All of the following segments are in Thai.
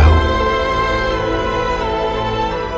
ว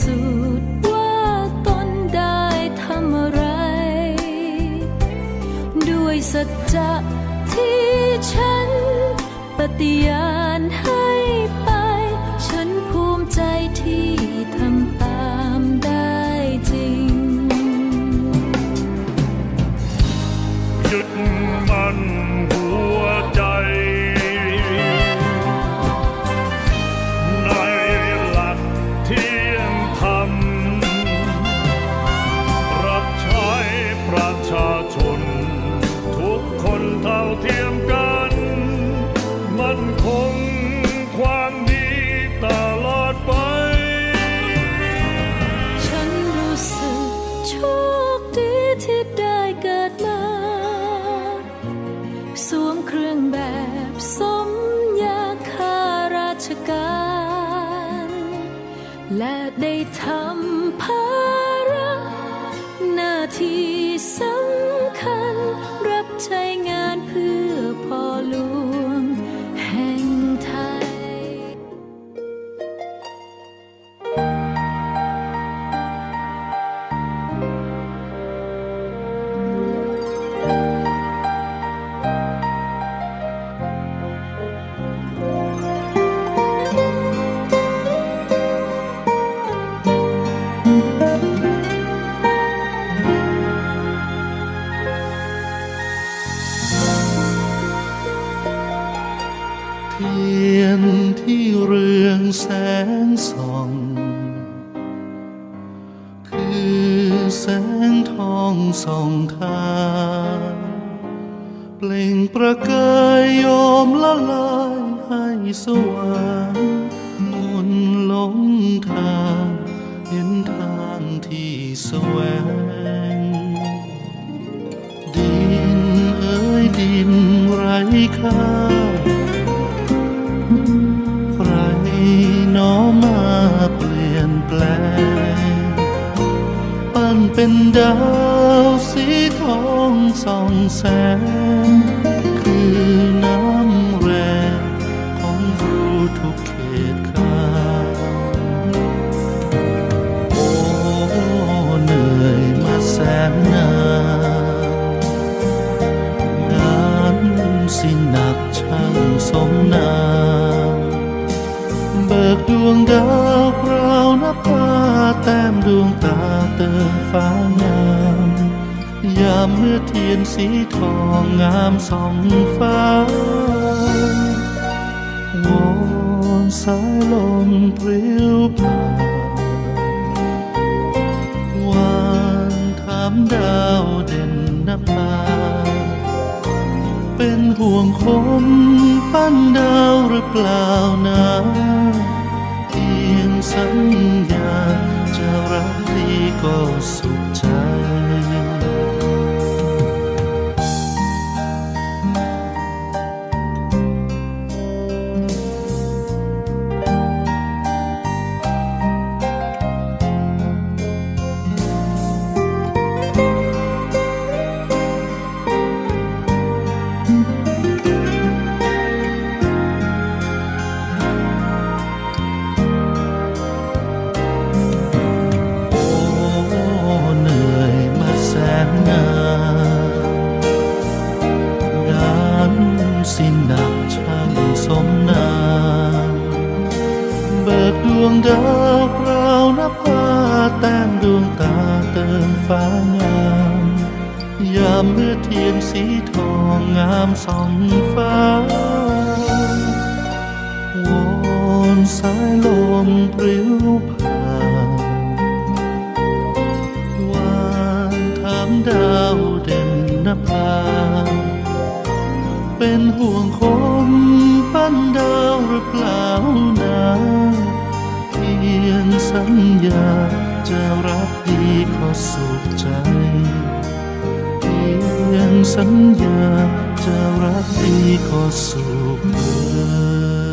สูจน์ว่าตนได้ทำอะไร ด้วยสัจจะที่ฉันปฏิญา และได้ทำภาระหน้าที่สำคัญรับใช้งาน เรืองแสงส่อง คือแสงทองส่องทางเปล่งประกายโยมละลายให้สว่างมนหลงทางเห็นทางที่แสวง ดินเอ้ยดินไร้ค่า เป็นดาวสีทองส่องแสง คือน้ำแรงของรูทุกเขตขาโอ้เหนื่อยมาแสนนานงานสิหนักช่างสมนามเบิกดวงดาว ราวนับตาแต้มดวงตาเติมฟ้างาม ยามเมื่อเทียนสีทองงามสองฟ้าวอนสายลมปลิวผ่านวานถามดาวเด่นนภาเป็นห่วงคนปั้นดาวหรือเปล่านะ สัญญาจะรักดีก็สุขใจ หนักช่างสมนามเบิกดวงดาวพราวนภาแต้มดวงตาเติมฟ้างามยามเมื่อเทียนสีทองงามส่องฟ้าวอนสายลมปลิวผ่านวานถามดาวเด่นนภา เป็นห่วงคนปั้นดาวหรือเปล่านะเพียงสัญญาจะรักดีขอสุขใจ เพียงสัญญาจะรักดีขอสุขเอ่ย